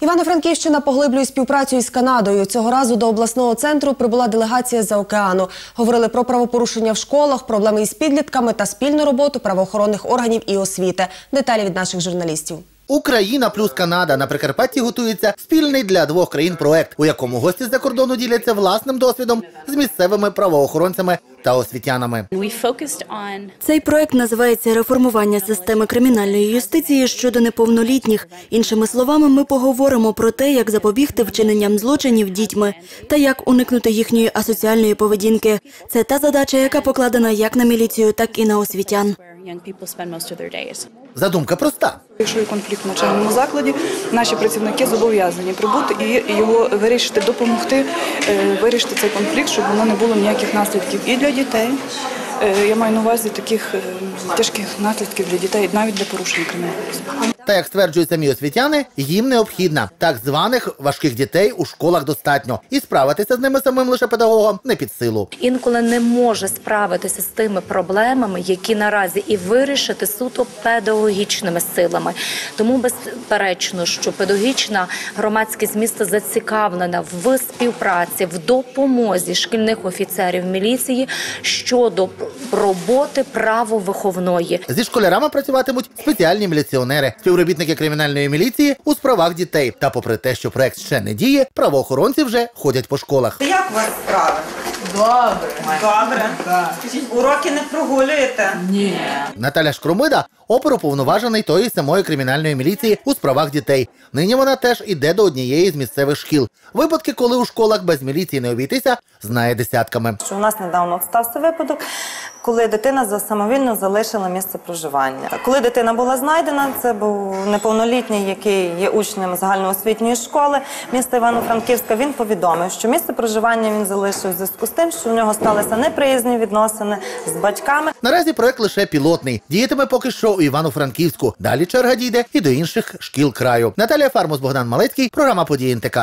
Івано-Франківщина поглиблює співпрацю із Канадою. Цього разу до обласного центру прибула делегація з-за океану. Говорили про правопорушення в школах, проблеми із підлітками та спільну роботу правоохоронних органів і освіти. Деталі від наших журналістів. Україна плюс Канада на Прикарпатті готується спільний для двох країн проект, у якому гості з-за кордону діляться власним досвідом з місцевими правоохоронцями та освітянами. Цей проект називається реформування системи кримінальної юстиції щодо неповнолітніх. Іншими словами, ми поговоримо про те, як запобігти вчиненням злочинів дітьми та як уникнути їхньої асоціальної поведінки. Це та задача, яка покладена як на міліцію, так і на освітян. Задумка проста. Якщо є конфлікт в навчальному закладі, наші працівники зобов'язані прибути і його вирішити, допомогти е, вирішити цей конфлікт, щоб воно не було ніяких наслідків і для дітей. е, Я маю на увазі таких е, тяжких наслідків для дітей, навіть для порушень кримінального. Та як стверджують самі освітяни, їм необхідна так званих важких дітей у школах достатньо, і справитися з ними самим лише педагогам не під силу. інколи не може справитися з тими проблемами, які наразі і вирішити суто педагогічними силами. Тому безперечно, що педагогічна громадськість міста зацікавлена в співпраці, в допомозі шкільних офіцерів міліції щодо роботи правовиховної. Зі школярами працюватимуть спеціальні міліціонери, співробітники кримінальної міліції у справах дітей. Та попри те, що проект ще не діє, правоохоронці вже ходять по школах. Як у вас справи? Добре. Добре. Скажіть, уроки не прогулюєте? Наталя Шкромида оперуповноважений тої самої кримінальної міліції у справах дітей. Нині вона теж іде до однієї з місцевих шкіл. Випадки, коли у школах без міліції не обійтися, знає десятками. що у нас недавно стався випадок, коли дитина за самовільно залишила місце проживання. Коли дитина була знайдена, це був неповнолітній, який є учнем загальноосвітньої школи міста Івано-Франківська. Він повідомив, що місце проживання він залишив в зв'язку з тим, що в нього сталися неприязні відносини з батьками. Наразі проект лише пілотний. Діятиме поки що у Івано-Франківську. Далі черга дійде і до інших шкіл краю. Наталія Фармус, Богдан Малецький, програма події НТК.